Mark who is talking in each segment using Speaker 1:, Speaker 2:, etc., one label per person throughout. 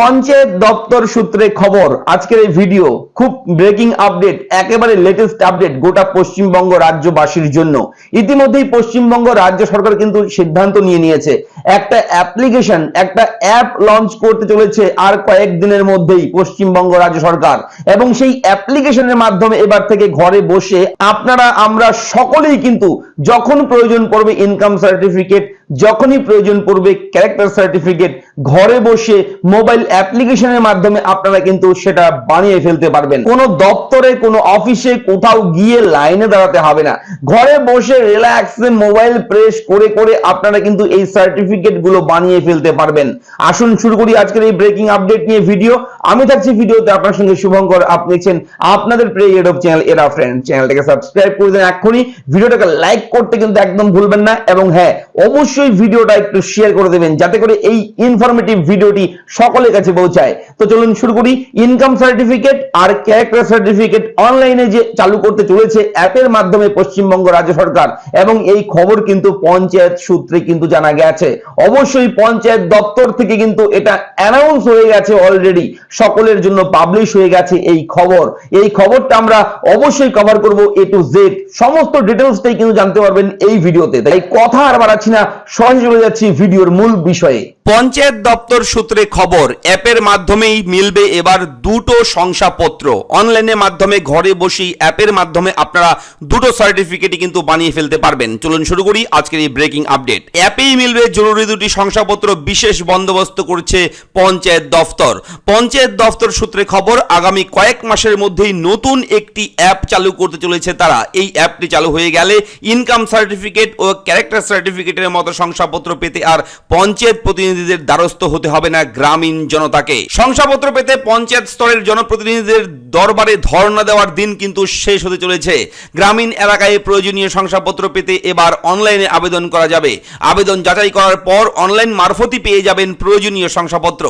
Speaker 1: পঞ্চায়েত দপ্তর সূত্রে খবর, আজকের এই ভিডিও খুব ব্রেকিং আপডেট একেবারে লেটেস্ট আপডেট গোটা পশ্চিমবঙ্গ রাজ্যবাসীর জন্য। ইতিমধ্যেই পশ্চিমবঙ্গ রাজ্য সরকার কিন্তু সিদ্ধান্ত নিয়ে নিয়েছে। একটা অ্যাপ্লিকেশন একটা অ্যাপ লঞ্চ করতে চলেছে আর কয়েকদিনের মধ্যেই পশ্চিমবঙ্গ রাজ্য সরকার। এবং সেই অ্যাপ্লিকেশনের মাধ্যমে এবার থেকে ঘরে বসে আপনারা, আমরা সকলেই কিন্তু যখন প্রয়োজন পড়বে ইনকাম সার্টিফিকেট যখনই প্রয়োজন পড়বে ক্যারেক্টার সার্টিফিকেট ঘরে বসে মোবাইল অ্যাপ্লিকেশনের মাধ্যমে আপনারা কিন্তু সেটা বানিয়ে ফেলতে পারবেন। কোনো দপ্তরে, কোনো অফিসে কোথাও গিয়ে লাইনে দাঁড়াতে হবে না। ঘরে বসে রিল্যাক্সে মোবাইল প্রেস করে করে আপনারা কিন্তু এই সার্টিফিকেটগুলো বানিয়ে ফেলতে পারবেন। আসুন শুরু করি আজকের এই ব্রেকিং আপডেট নিয়ে ভিডিও আমি থাকছি ভিডিওতে, আপনার সঙ্গে শুভঙ্কর। আপনি দেখছেন আপনাদের প্রিয় ইউটিউব চ্যানেল এরা ফ্রেন্ড চ্যানেলটাকে সাবস্ক্রাইব করে দেন এক্ষুনি। ভিডিওটাকে লাইক করতে কিন্তু একদম ভুলবেন না। এবং হ্যাঁ অবশ্যই ভিডিওটা একটু শেয়ার করে দেবেন, যাতে করে এই ইনফরমেটিভ ভিডিওটি সকলের কাছে পৌঁছায়। তো চলুন শুরু করি। ইনকাম সার্টিফিকেট আর ক্যারেক্টার সার্টিফিকেট অনলাইনে যে চালু করতে চলেছে অ্যাপের মাধ্যমে পশ্চিমবঙ্গ রাজ্য সরকার এবং এই খবর কিন্তু পঞ্চায়েত সূত্রে কিন্তু জানা গেছে। অবশ্যই পঞ্চায়েত দপ্তর থেকে কিন্তু এটা অ্যানাউন্স হয়ে গেছে অলরেডি সকলের জন্য পাবলিশ হয়ে গেছে এই খবর। এই খবরটা আমরা অবশ্যই কভার করব এ টু জেড সমস্ত ডিটেলসটাই কিন্তু জানতে পারবেন এই ভিডিওতে। তাই কথা আর বাড়াচ্ছি না সহজে চলে যাচ্ছি ভিডিওর মূল বিষয়ে।
Speaker 2: পঞ্চায়েত দপ্তর সূত্রে খবর, অ্যাপের মাধ্যমেই মিলবে এবার দুটো শংসাপত্র। অনলাইনের মাধ্যমে ঘরে বসেই অ্যাপের মাধ্যমে আপনারা দুটো সার্টিফিকেটই কিন্তু বানিয়ে ফেলতে পারবেন। চলুন শুরু করি আজকের এই ব্রেকিং আপডেট অ্যাপেই মিলবে জরুরি দুটি শংসাপত্র, বিশেষ বন্দোবস্ত করছে পঞ্চায়েত দফতর। পঞ্চায়েত দফতর সূত্রে খবর, আগামী কয়েক মাসের মধ্যেই নতুন একটি অ্যাপ চালু করতে চলেছে তারা। এই অ্যাপটি চালু হয়ে গেলে ইনকাম সার্টিফিকেট ও ক্যারেক্টার সার্টিফিকেটের মতো শংসাপত্র পেতে আর পঞ্চায়েত প্রতিনিধিদের দ্বারস্থ হতে হবে না গ্রামীণ জনতাকে। শংসাপত্র পেতে পঞ্চায়েত স্তরের জনপ্রতিনিধিদের দরবারে ধর্ণা দেওয়ার দিন কিন্তু শেষ হতে চলেছে। গ্রামীণ এলাকায় প্রয়োজনীয় শংসাপত্র পেতে এবার অনলাইনে আবেদন করা যাবে। আবেদন যাচাই করার পর অনলাইন মারফতই পেয়ে যাবেন প্রয়োজনীয় শংসাপত্র।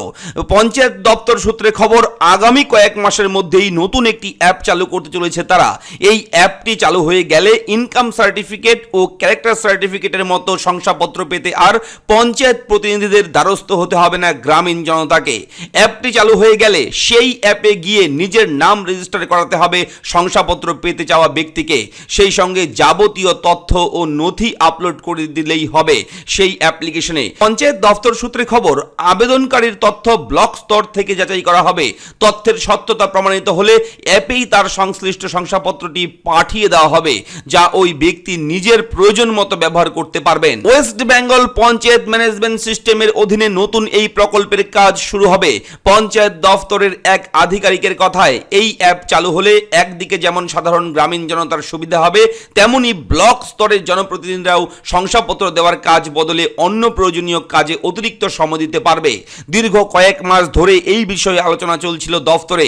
Speaker 2: পঞ্চায়েত দপ্তর সূত্রে খবর, আগামী কয়েক মাসের মধ্যেই নতুন একটি অ্যাপ চালু করতে চলেছে তারা। এই অ্যাপটি চালু হয়ে গেলে ইনকাম সার্টিফিকেট ও ক্যারেক্টার সার্টিফিকেটের মতো শংসাপত্র পেতে আর পঞ্চায়েত প্রতিনিধিদের দ্বারস্থ হতে হবে না গ্রামীণ জনতাকে। অ্যাপটি চালু হয়ে গেলে সেই অ্যাপে গিয়ে নিজের নাম রেজিস্টার করাতে হবে শংসাপত্র পেতে চাওয়া ব্যক্তিকে। সেই সঙ্গে যাবতীয় তথ্য ও নথি আপলোড করে দিলেই হবে সেই অ্যাপ্লিকেশনে। পঞ্চায়েত দফতর সূত্রে খবর, আবেদনকারীর তথ্য ব্লক স্তর থেকে যাচাই করা হবে। তথ্যের সত্যতা প্রমাণিত হলে অ্যাপেই তার সংশ্লিষ্ট শংসাপত্রটি পাঠিয়ে দেওয়া হবে, যা ওই ব্যক্তি নিজের প্রয়োজন মতো ব্যবহার করতে পারবেন। ওয়েস্ট বেঙ্গল পঞ্চায়েত ম্যানেজমেন্ট সিস্টেমের অধীনে নতুন এই প্রকল্পের কাজ শুরু হবে। পঞ্চায়েত দফতরের এক আধিকারিকের কথায় এই অ্যাপ চালু হলে একদিকে যেমন সাধারণ গ্রামীণ জনতার সুবিধা হবে, তেমনি ব্লক স্তরের জনপ্রতিনিধিরাও শংসাপত্র দেওয়ার কাজ বদলে অন্য প্রয়োজনীয় কাজে অতিরিক্ত সময় দিতে পারবে। দীর্ঘ কয়েক মাস ধরে এই বিষয়ে আলোচনা চলছিল দফতরে।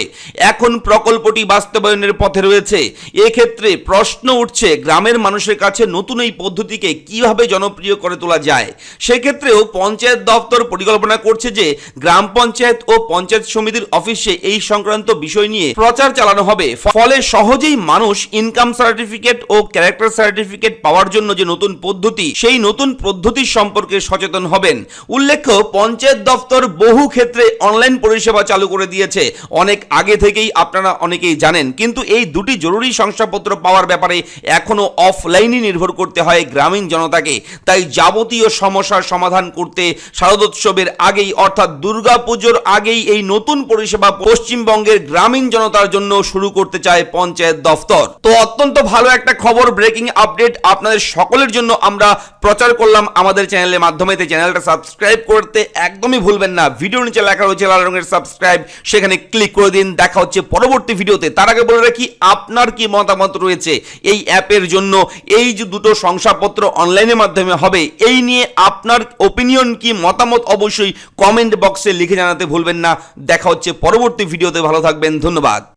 Speaker 2: এখন প্রকল্পটি বাস্তবায়নের পথে রয়েছে। এক্ষেত্রে প্রশ্ন উঠছে, গ্রামের মানুষের কাছে নতুন এই পদ্ধতিকে কীভাবে জনপ্রিয় করে তোলা যায়? সেক্ষেত্রেও পঞ্চায়েত দপ্তর পরিকল্পনা করছে যে গ্রাম পঞ্চায়েত ও পঞ্চায়েত সমিতির অফিসে এই সংক্রান্ত বিষয় নিয়ে প্রচার চালানো হবে। ফলে সহজেই মানুষ ইনকাম সার্টিফিকেট ও ক্যারেক্টার সার্টিফিকেট পাওয়ার জন্য যে নতুন পদ্ধতি, সেই নতুন পদ্ধতির সম্পর্কে সচেতন হবেন। উল্লেখ্য, পঞ্চায়েত দপ্তর বহু ক্ষেত্রে অনলাইন পরিষেবা চালু করে দিয়েছে। অনেক আগে থেকেই আপনারা অনেকেই জানেন। কিন্তু এই দুটি জরুরি শংসাপত্র পাওয়ার ব্যাপারে এখনও অফলাইনে নির্ভর করতে হয় গ্রামীণ জনতাকে। তাই যাবতীয় সমস্যার সমাধান করতে শারদোৎসবের আগেই, অর্থাৎ দুর্গাপুজোর আগেই এই নতুন পরিষেবা পশ্চিমবঙ্গের গ্রামীণ জনতার জন্য শুরু করতে চায় পঞ্চায়েত দফতর। তো অত্যন্ত ভালো একটা খবর ব্রেকিং আপডেট আপনাদের সকলের জন্য আমরা প্রচার করলাম আমাদের চ্যানেলের মাধ্যমে। চ্যানেলটা সাবস্ক্রাইব করতে একদমই ভুলবেন না। ভিডিও নিচে লেখা রয়েছে লাল রঙের সাবস্ক্রাইব সেখানে ক্লিক করে দিন। দেখা হচ্ছে পরবর্তী ভিডিওতে তার আগে বলে রাখি, আপনার কি মতামত রয়েছে এই অ্যাপের জন্য? এই যে দুটো শংসাপত্র অনলাইনের মাধ্যমে হবে, এই নিয়ে আপনার ওপিনিয়ন কি মতামত অবশ্যই কমেন্ট বক্সে লিখে জানাতে ভুলবেন না। দেখা হচ্ছে পরবর্তী ভিডিওতে। ভালো থাকবেন। ধন্যবাদ।